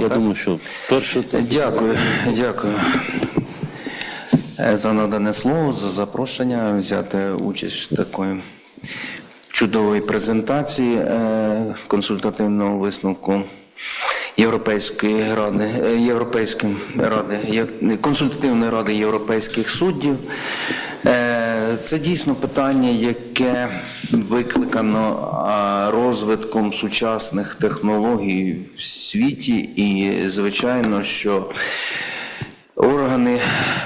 Я думаю, що перше це Дякую, дякую е, за надане слово, за запрошення взяти участь в такої чудової презентації е, консультативного висновку Європейської ради, е, Європейської ради, консультативної ради європейських суддів. Е, Це дійсно питання, яке викликано розвитком сучасних технологій в світі, і звичайно, що Органи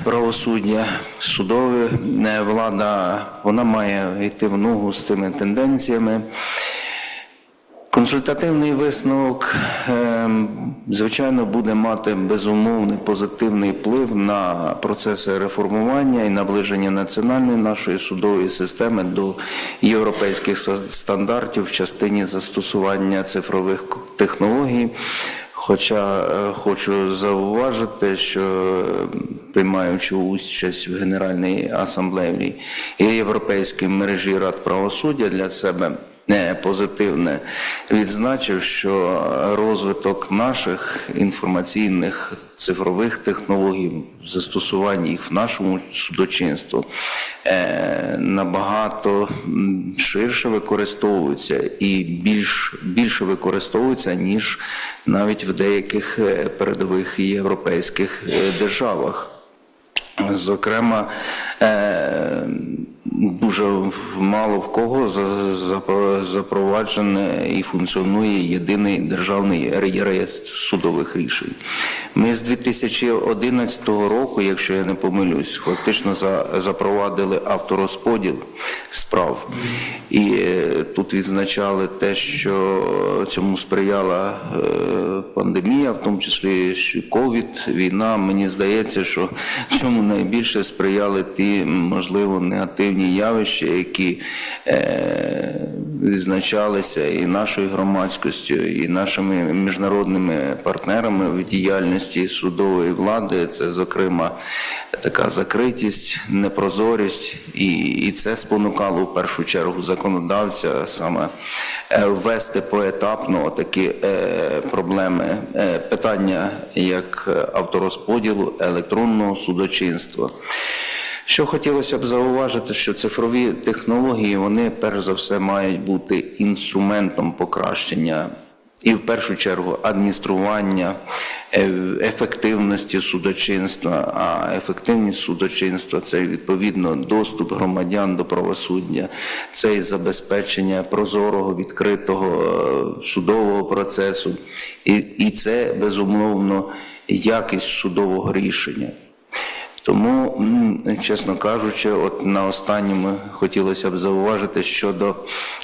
правосуддя, судові е, влада, вона має йти в ногу з цими тенденціями. Консультативний висновок, ем, звичайно, буде мати безумовний позитивний вплив на процеси реформування і наближення національної нашої судової системи до європейських стандартів в частині застосування цифрових технологій. Хоча е, хочу зауважити, що е, приймаючи участь в Генеральній асамблеї Європейської мережі рад правосуддя для себе позитивне відзначив, що розвиток наших інформаційних цифрових технологій, застосування їх в нашому судочинству е, набагато ширше використовуються і більш, більше використовуються, ніж навіть в деяких е, передових європейських е, державах. Зокрема, дуже мало в кого за- за- запроваджений і функціонує єдиний державний реєстр судових рішень. Ми з 2011 року, якщо я не помилюсь, фактично за- запровадили авторозподіл справ. І е, тут відзначали те, що цьому сприяла е, пандемія, в тому числі ковід, війна. Мені здається, що цьому найбільше сприяли ті, можливо, негативні явища, які е, відзначалися і нашою громадськістю, і нашими міжнародними партнерами в діяльності судової влади. Це, зокрема, така закритість, непрозорість, і, і це спонукало в першу чергу законодавця саме е, ввести поетапно такі е, проблеми, е, питання як авторозподілу електронного судочинства. Що хотілося б зауважити, що цифрові технології вони перш за все мають бути інструментом покращення і в першу чергу адміністрування е, ефективності судочинства. А ефективність судочинства це відповідно доступ громадян до правосуддя, це і забезпечення прозорого, відкритого е, судового процесу, і, і це безумовно якість судового рішення. Тому, чесно кажучи, от на останньому хотілося б зауважити щодо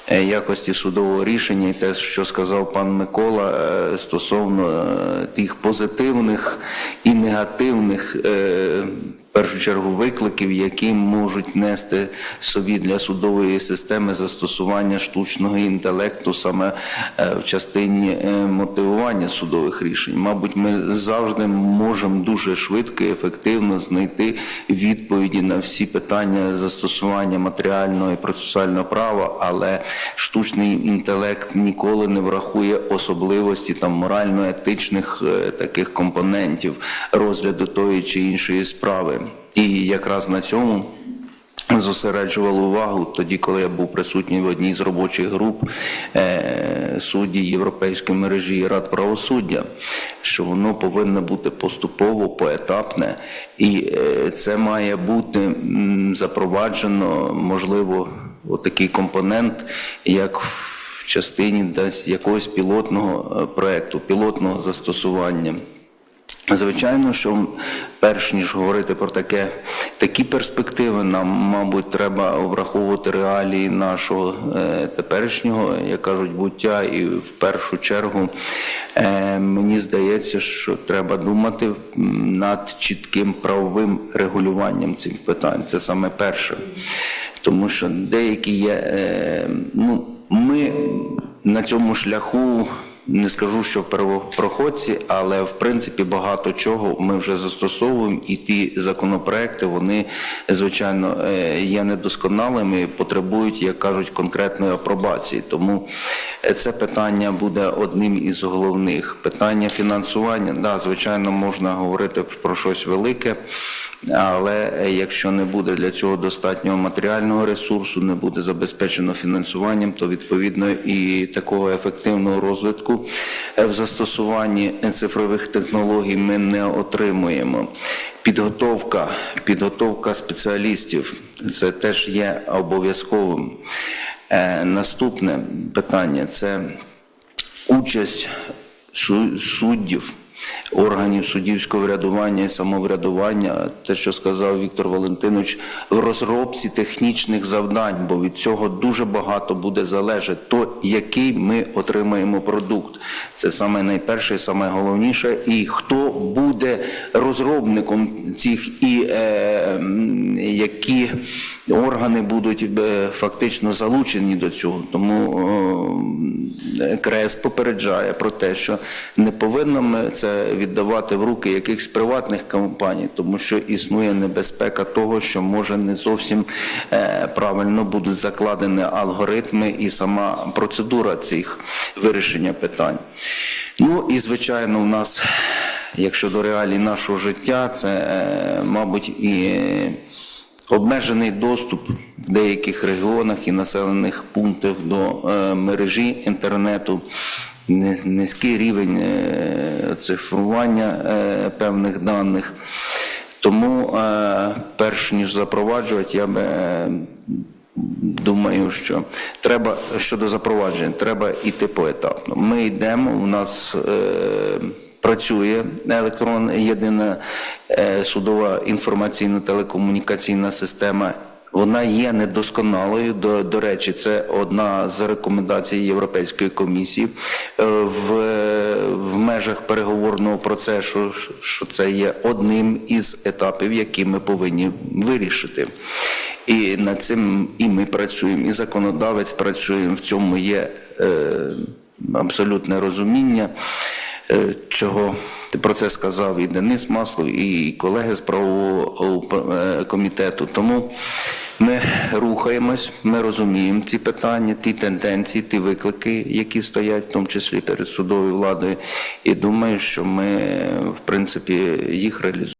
е, якості судового рішення і те, що сказав пан Микола е, стосовно е, тих позитивних і негативних. Першу чергу викликів, які можуть нести собі для судової системи застосування штучного інтелекту саме е, в частині е, мотивування судових рішень. Мабуть, ми завжди можемо дуже швидко і ефективно знайти відповіді на всі питання застосування матеріального і процесуального права, але штучний інтелект ніколи не врахує особливості там морально-етичних е, таких компонентів розгляду тої чи іншої справи. І якраз на цьому зосереджували увагу тоді, коли я був присутній в одній з робочих груп е, судді Європейської мережі рад правосуддя, що воно повинно бути поступово, поетапне, і е, це має бути запроваджено, можливо, отакий компонент, як в частині десь якогось пілотного е, проекту, пілотного застосування. Звичайно, що перш ніж говорити про таке, такі перспективи, нам, мабуть, треба враховувати реалії нашого е, теперішнього, як кажуть, буття, і в першу чергу е, мені здається, що треба думати над чітким правовим регулюванням цих питань. Це саме перше. Тому що деякі є, е, ну, ми на цьому шляху не скажу, що первопроходці, але в принципі багато чого ми вже застосовуємо, і ті законопроекти вони звичайно е, є недосконалими, потребують, як кажуть, конкретної апробації. Тому е, це питання буде одним із головних. Питання фінансування, да, звичайно, можна говорити про щось велике. Але е, якщо не буде для цього достатнього матеріального ресурсу, не буде забезпечено фінансуванням, то відповідно і такого ефективного розвитку е, в застосуванні цифрових технологій ми не отримуємо. Підготовка, підготовка спеціалістів це теж є обов'язковим. Е, Наступне питання це участь суддів, органів суддівського врядування і самоврядування, те, що сказав Віктор Валентинович, в розробці технічних завдань, бо від цього дуже багато буде залежати то, який ми отримаємо продукт. Це саме найперше, саме головніше, і хто буде розробником цих і е, які органи будуть е, фактично залучені до цього. Тому е, КРЕС попереджає про те, що не повинно ми це віддавати в руки якихось приватних компаній, тому що існує небезпека того, що може не зовсім е, правильно будуть закладені алгоритми і сама процедура цих вирішення питань. Ну і звичайно, у нас, якщо до реалій нашого життя, це, е, мабуть, і обмежений доступ в деяких регіонах і населених пунктах до е, мережі інтернету, низький рівень е, цифрування е, певних даних. Тому, е, перш ніж запроваджувати, я би думаю, що треба щодо запровадження, треба йти поетапно. Ми йдемо, у нас працює електронна єдина судова інформаційно-телекомунікаційна система. Вона є недосконалою. До, до речі, це одна з рекомендацій Європейської комісії Е, в, в межах переговорного процесу, що це є одним із етапів, які ми повинні вирішити. І над цим і ми працюємо, і законодавець працює. В цьому є е, абсолютне розуміння, е, чого про це сказав і Денис Маслов, і колеги з правового е, комітету. Тому ми рухаємось, ми розуміємо ці питання, ті тенденції, ті виклики, які стоять, в тому числі перед судовою владою. І думаю, що ми, в принципі, їх реалізуємо.